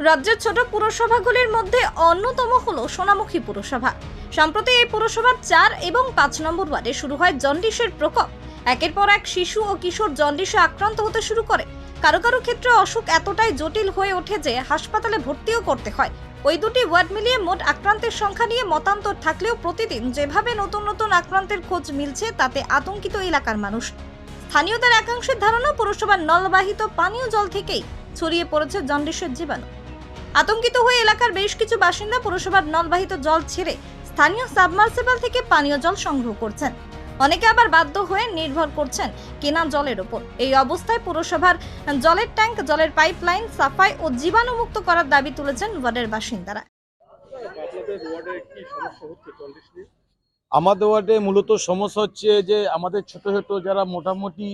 রাজ্যের ছোট পুরসভাগুলির মধ্যে অন্যতম হল সোনামুখী পুরসভা। সম্প্রতি এই পুরসভার চার এবং পাঁচ নম্বর ওয়ার্ডে শুরু হয় জন্ডিসের প্রকোপ। একের পর এক শিশু ও কিশোর জন্ডিসে আক্রান্ত হতে শুরু করে। কারও কারও ক্ষেত্রে অসুখ এতটাই জটিল হয়ে ওঠে যে হাসপাতালে ভর্তিও করতে হয়। ওই দুটি ওয়ার্ড মিলিয়ে মোট আক্রান্তের সংখ্যা নিয়ে মতান্তর থাকলেও প্রতিদিন যেভাবে নতুন নতুন আক্রান্তের খোঁজ মিলছে, তাতে আতঙ্কিত এলাকার মানুষ। স্থানীয়দের একাংশের ধারণা, পুরসভার নলবাহিত পানীয় জল থেকেই ছড়িয়ে পড়েছে জন্ডিসের জীবাণু। আতঙ্কিত হয়ে এলাকার বেশ কিছু বাসিন্দা পুরসভার নলবাহিত জল ছেড়ে স্থানীয় সাবমার্সিবল থেকে পানীয় জল সংগ্রহ করছেন। অনেকে আবার বাধ্য হয়ে নির্ভর করছেন কেনা জলের ওপর। এই অবস্থায় পুরসভার জলের ট্যাঙ্ক, জলের পাইপলাইন, সাফাই ও জীবাণুমুক্ত করার দাবি তুলেছেন ওয়ার্ডের বাসিন্দারা। আমাদের ওয়ার্ডে মূলত সমস্যা হচ্ছে যে আমাদের ছোট ছোট যারা মোটামুটি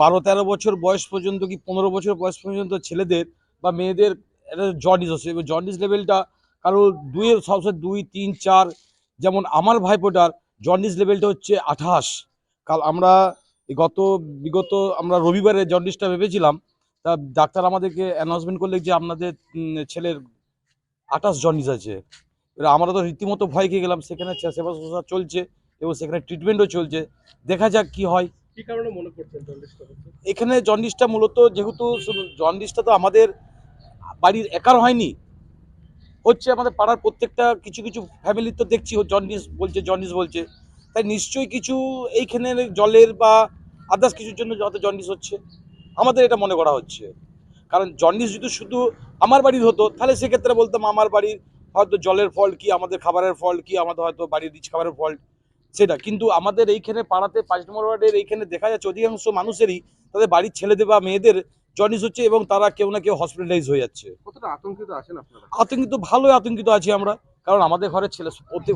বারো তেরো বছর বয়স পর্যন্ত কি পনেরো বছর বয়স পর্যন্ত ছেলেদের বা মেয়েদের একটা জন্ডিস হচ্ছে। এবার জন্ডিস লেভেলটা কারও দুইয়ের সবসময় দুই তিন চার যেমন আমার ভাইপোটার জন্ডিস লেভেলটা হচ্ছে আঠাশ। কাল আমরা গত বিগত আমরা রবিবারে জন্ডিসটা ভেবেছিলাম তা ডাক্তার আমাদেরকে অ্যানাউন্সমেন্ট করলে যে আপনাদের ছেলের আঠাশ জন্ডিস আছে। এবার আমরা তো রীতিমতো ভয় খেয়ে গেলাম সেখানে সেবা শুশ্রূষা চলছে এবং সেখানে ট্রিটমেন্টও চলছে। দেখা যাক কি হয়। কি কারণে মনে করছেন জন্ডিসটা এখানে জন্ডিসটা মূলত যেহেতু জন্ডিসটা তো আমাদের বাড়ির একার হয়নি। হচ্ছে আমাদের পাড়ার প্রত্যেকটা কিছু কিছু ফ্যামিলি তো দেখছি জন্ডিস বলছে জন্ডিস বলছে। তাই নিশ্চয়ই কিছু এইখানে জলের বা আদার্স কিছুর জন্য যত জন্ডিস হচ্ছে, আমাদের এটা মনে করা হচ্ছে। কারণ জন্ডিস যদি শুধু আমার বাড়ির হতো, তাহলে সেক্ষেত্রে বলতাম আমার বাড়ির হয়তো জলের ফল্ট কি, আমাদের খাবারের ফল্ট কি, আমাদের হয়তো বাড়ির রিচ খাবারের ফল্ট সেটা। কিন্তু আমাদের এইখানে পাড়াতে পাঁচ নম্বর ওয়ার্ডের এইখানে দেখা যাচ্ছে, অধিকাংশ মানুষেরই তাদের বাড়ির ছেলেদের বা মেয়েদের জন্ডিস হচ্ছে এবং তারা কেউ না কেউ হসপিটালাইজ হয়ে যাচ্ছে। কতটা আতঙ্কিত আছেন আপনারা? আতঙ্কিত ভালোই আতঙ্কিত আছি আমরা। কারণ আমাদের ঘরে ছেলে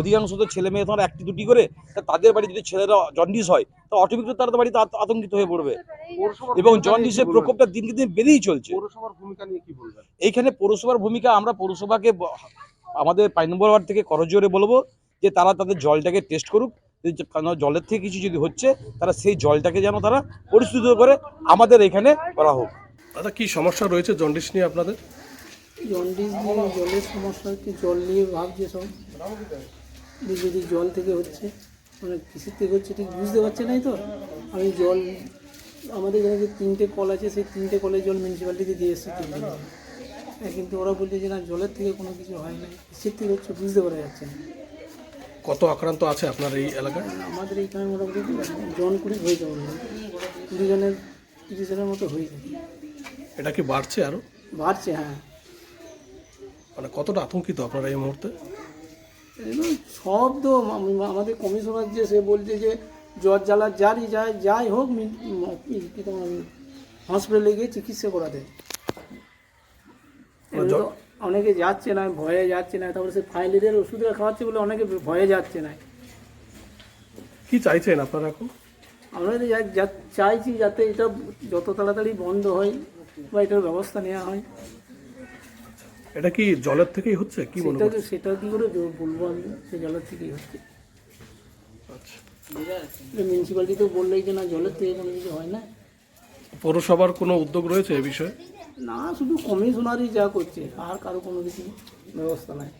অধিকাংশ তো ছেলে মেয়ে তোমার একটি দুটি করে তা তাদের বাড়ি যদি ছেলেরা জন্ডিস হয় তো অটোমেটিক তারা তো বাড়িতে আতঙ্কিত হয়ে পড়বে। এবং জন্ডিসের প্রকোপটা দিনকে দিন বেড়েই চলছে। পৌরসভার ভূমিকা নিয়ে কি বলবেন? এইখানে পৌরসভার ভূমিকা আমরা পৌরসভাকে আমাদের পাঁচ নম্বর ওয়ার্ড থেকে করজোরে বলব যে তারা তাদের জলটাকে টেস্ট করুক। কারণ জলের থেকে কিছু যদি হচ্ছে তারা সেই জলটাকে যেন তারা পরিস্থিত করে আমাদের এখানে করা হোক। দাদা কি সমস্যা রয়েছে জন্ডিস নিয়ে আপনাদের? জন্ডিস নিয়ে জলের সমস্যা হচ্ছে জল নিয়ে ভাবছে সব। যদি জল থেকে হচ্ছে মানে কিসের থেকে হচ্ছে ঠিক বুঝতে পারছে নাই তো। আমি জল আমাদের এখানে যে তিনটে কল আছে সেই তিনটে কলের জল মিউনিসিপ্যালিটিতে দিয়ে এসেছি তিন দিন আগে। হ্যাঁ, কিন্তু ওরা বলছে যে না জলের থেকে কোনো কিছু হয় না কিসের থেকে হচ্ছে বুঝতে পারা যাচ্ছে না। কত আক্রান্ত আছে আপনার এই এলাকায়? আমাদের এইখানে মোটামুটি জন কুড়ি হয়ে যাবে কুড়ি জনের তিরিশ জনের মতো হয়ে যাবে এটা কি বাড়ছে আরও? বাড়ছে হ্যাঁ। মানে কতটা আতঙ্কিত আপনারা এই মুহূর্তে? সব তো আমাদের কমিশনার যে সে বলছে যে জ্বর জ্বালা যারই যায় যাই হোক তোমার হসপিটালে গিয়ে চিকিৎসা করাতে। এবার অনেকে যাচ্ছে না ভয়ে যাচ্ছে না তারপরে সে ফাইলের ওষুধটা খাওয়াচ্ছে বলে অনেকে ভয়ে যাচ্ছে না। কি চাইছেন আপনারা এখন? আমরা চাইছি যাতে এটা যত তাড়াতাড়ি বন্ধ হয় বা এটার ব্যবস্থা নেওয়া হয়। এটা কি জলের থেকেই হচ্ছে? কি মনে সেটা সেটা কি করে বলব আমি? সে জলের থেকেই হচ্ছে। আচ্ছা। মিউনিসিপ্যালিটি তো বললেই যে না জলের থেকে কোনো কিছু হয় না। পৌরসভার কোনো উদ্যোগ রয়েছে এ বিষয়ে? না শুধু কমিশনারই যা করছে আর কারও কোনো কিছু ব্যবস্থা নাই।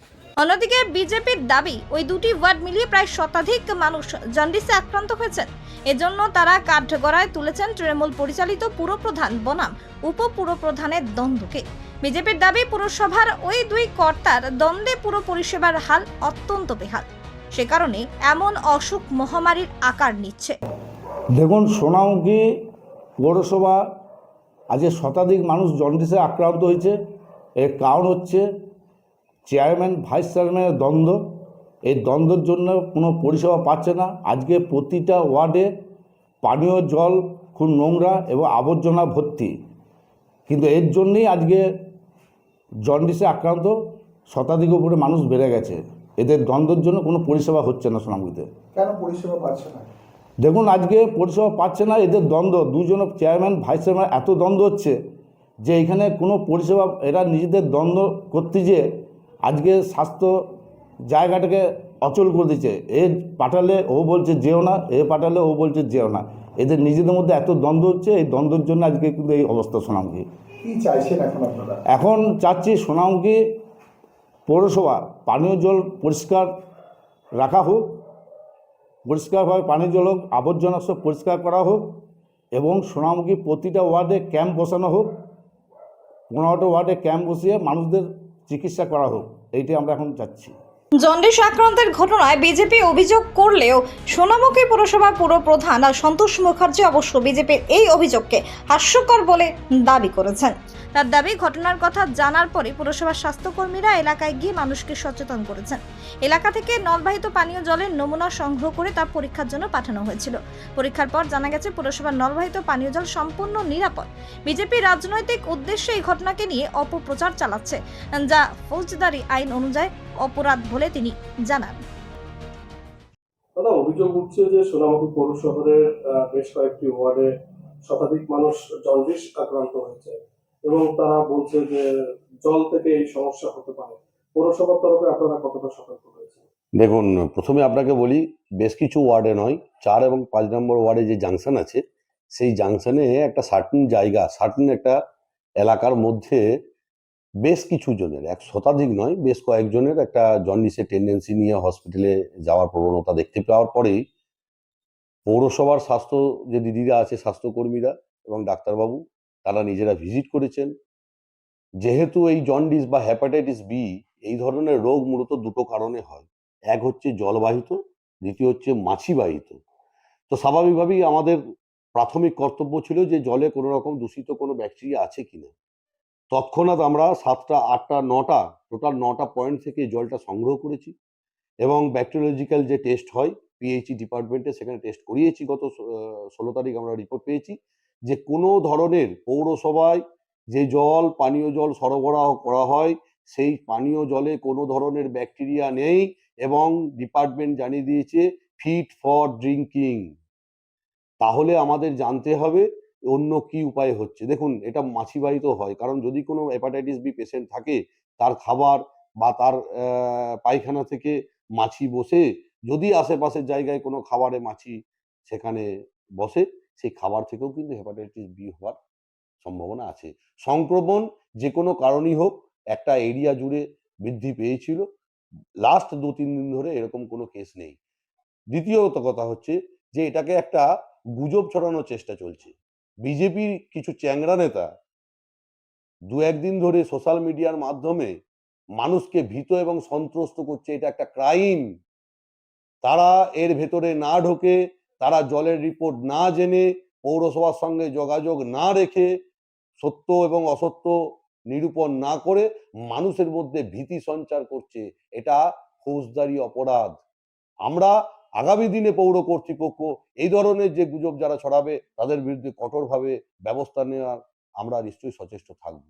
অন্যদিকে বিজেপির দাবি, ওই দুটি ওয়ার্ড মিলিয়ে প্রায় শতাধিক মানুষ জন্ডিসে আক্রান্ত হয়েছেন। এজন্য তারা কাঠগড়ায় তুলেছেন তৃণমূল পরিচালিত পুরপ্রধান বনাম, উপপুরপ্রধানের দ্বন্দ্বকে। বিজেপির দাবি, পুরসভার ওই দুই কর্তার দ্বন্দ্বে পুরো পরিষেবার হাল অত্যন্ত বেহাল। সে কারণে এমন অসুখ মহামারীর আকার নিচ্ছে। দেখুন, সোনামুখী পৌরসভা, আজকে শতাধিক মানুষ জন্ডিসে আক্রান্ত হয়েছে। এর কারণ হচ্ছে চেয়ারম্যান ভাইস চেয়ারম্যানের দ্বন্দ্ব। এই দ্বন্দ্বের জন্য কোনো পরিষেবা পাচ্ছে না। আজকে প্রতিটা ওয়ার্ডে পানীয় জল খুব নোংরা এবং আবর্জনা ভর্তি। কিন্তু এর জন্যেই আজকে জন্ডিসে আক্রান্ত শতাধিক উপরে মানুষ বেড়ে গেছে। এদের দ্বন্দ্বের জন্য কোনো পরিষেবা হচ্ছে না সোনামুখীতে কেন পরিষেবা পাচ্ছে না? দেখুন আজকে পরিষেবা পাচ্ছে না এদের দ্বন্দ্ব। দুজন চেয়ারম্যান ভাইস চেয়ারম্যান এত দ্বন্দ্ব হচ্ছে যে এখানে কোনো পরিষেবা এরা নিজেদের দ্বন্দ্ব করতে যে আজকে স্বাস্থ্য জায়গাটাকে অচল করে দিচ্ছে। এ পাঠালে ও বলছে যেও না এ পাঠালে ও বলছে যেও না। এদের নিজেদের মধ্যে এত দ্বন্দ্ব হচ্ছে এই দ্বন্দ্বের জন্য আজকে কিন্তু এই অবস্থা সোনামুখী। কি চাইছেন এখন চাচ্ছি সোনামুখী পৌরসভা পানীয় জল পরিষ্কার রাখা হোক পরিষ্কারভাবে পানীয় জল হোক আবর্জনা সব পরিষ্কার করা হোক এবং সোনামুখী প্রতিটা ওয়ার্ডে ক্যাম্প বসানো হোক। পনেরোটা ওয়ার্ডে ক্যাম্প বসিয়ে মানুষদের চিকিৎসা করা হোক এইটাই আমরা এখন চাচ্ছি। জন্ডিস আক্রান্তের ঘটনায় বিজেপি অভিযোগ করলেও সোনামুখী পুরসভা পুর প্রধান সন্তোষ মুখার্জি অবশ্য বিজেপির এই অভিযোগকে হাস্যকর বলে দাবি করেছেন। তার দাবি, ঘটনার কথা জানার পরে পুরসভার স্বাস্থ্যকর্মীরা এলাকায় গিয়ে মানুষকে সচেতন করেছেন। এলাকা থেকে নলবাহিত পানীয় জলের নমুনা সংগ্রহ করে তা পরীক্ষার জন্য পাঠানো হয়েছিল। পরীক্ষার পর জানা গেছে, পুরসভার নলবাহিত পানীয় জল সম্পূর্ণ নিরাপদ। বিজেপি রাজনৈতিক উদ্দেশ্যে এই ঘটনাকে নিয়ে অপপ্রচার চালাচ্ছে, যা ফৌজদারি আইন অনুযায়ী অপরাধ বলে তিনি জানান। দাদা অভিযোগ উঠছে যে সোনামুখী পৌর শহরের বেশ কয়েকটি ওয়ার্ডে শতাধিক মানুষ জন্ডিস আক্রান্ত হয়েছে এবং তারা বলছে যে জল থেকে এই সমস্যা হতে পারে। পৌরসভার তরফে আপনারা কতটা সতর্ক রয়েছে দেখুন প্রথমে আপনাকে বলি বেশ কিছু ওয়ার্ডে নয় চার এবং পাঁচ নম্বর ওয়ার্ডে যে জাংশন আছে সেই জাংশনে একটা সার্টিন জায়গা সার্টিন একটা এলাকার মধ্যে বেশ কিছু জনের, এক শতাধিক নয়, বেশ কয়েকজনের একটা জন্ডিসের টেন্ডেন্সি নিয়ে হসপিটালে যাওয়ার প্রবণতা দেখতে পাওয়ার পরেই পৌরসভার স্বাস্থ্য, যে দিদিরা আছে, স্বাস্থ্যকর্মীরা এবং ডাক্তারবাবু, তারা নিজেরা ভিজিট করেছেন। যেহেতু এই জন্ডিস বা হ্যাপাটাইটিস বি এই ধরনের রোগ মূলত দুটো কারণে হয়। এক হচ্ছে জলবাহিত, দ্বিতীয় হচ্ছে মাছিবাহিত। তো স্বাভাবিকভাবেই আমাদের প্রাথমিক কর্তব্য ছিল যে জলে কোনো রকম দূষিত কোনো ব্যাকটেরিয়া আছে কিনা। তৎক্ষণাৎ আমরা সাতটা, আটটা, নটা টোটাল নটা পয়েন্ট থেকে জলটা সংগ্রহ করেছি এবং ব্যাকটেরিওলজিক্যাল যে টেস্ট হয় পিএইচই ডিপার্টমেন্টে সেখানে টেস্ট করিয়েছি গত ষোলো তারিখ আমরা রিপোর্ট পেয়েছি যে কোনো ধরনের পৌরসভায় যে জল, পানীয় জল সরবরাহ করা হয়, সেই পানীয় জলে কোনো ধরনের ব্যাকটেরিয়া নেই এবং ডিপার্টমেন্ট জানিয়ে দিয়েছে ফিট ফর ড্রিঙ্কিং তাহলে আমাদের জানতে হবে অন্য কি উপায় হচ্ছে? দেখুন, এটা মাছিবাহিত হয়। কারণ যদি কোনো হেপাটাইটিস বি পেশেন্ট থাকে, তার খাবার বা তার পায়খানা থেকে মাছি বসে, যদি আশেপাশের জায়গায় কোনো খাবারে মাছি সেখানে বসে, সেই খাবার থেকেও কিন্তু হেপাটাইটিস বি হওয়ার সম্ভাবনা আছে। সংক্রমণ যে কোনো কারণই হোক, একটা এরিয়া জুড়ে বৃদ্ধি পেয়েছিল। লাস্ট দু, তিন দিন ধরে এরকম কোনো কেস নেই। দ্বিতীয়ত কথা হচ্ছে যে, এটাকে একটা গুজব ছড়ানোর চেষ্টা চলছে। বিজেপির কিছু চ্যাংরা নেতা দু একদিন ধরে সোশ্যাল মিডিয়ার মাধ্যমে মানুষকে ভীত এবং সন্ত্রস্ত করছে, এটা একটা ক্রাইম। তারা এর ভেতরে না ঢোকে, তারা জলের রিপোর্ট না জেনে, পৌরসভার সঙ্গে যোগাযোগ না রেখে, সত্য এবং অসত্য নিরূপণ না করে মানুষের মধ্যে ভীতি সঞ্চার করছে। এটা ফৌজদারি অপরাধ। আমরা আগামী দিনে পৌর কর্তৃপক্ষ এই ধরনের যে গুজব যারা ছড়াবে, তাদের বিরুদ্ধে কঠোরভাবে ব্যবস্থা নেওয়ার আমরা নিশ্চয়ই সচেষ্ট থাকব।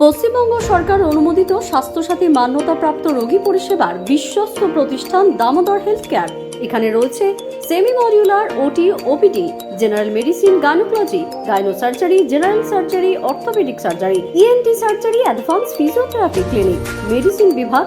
পশ্চিমবঙ্গ সরকার অনুমোদিত স্বাস্থ্যসাথী মান্যতাপ্রাপ্ত রোগী পরিষেবার বিশ্বস্ত প্রতিষ্ঠান দামোদর হেলথ কেয়ার এখানে রয়েছে semi modular OT OPD general medicine, gynaecology gyno surgery general surgery, orthopaedic surgery ENT surgery, advance physiotherapy clinic, medicine বিভাগ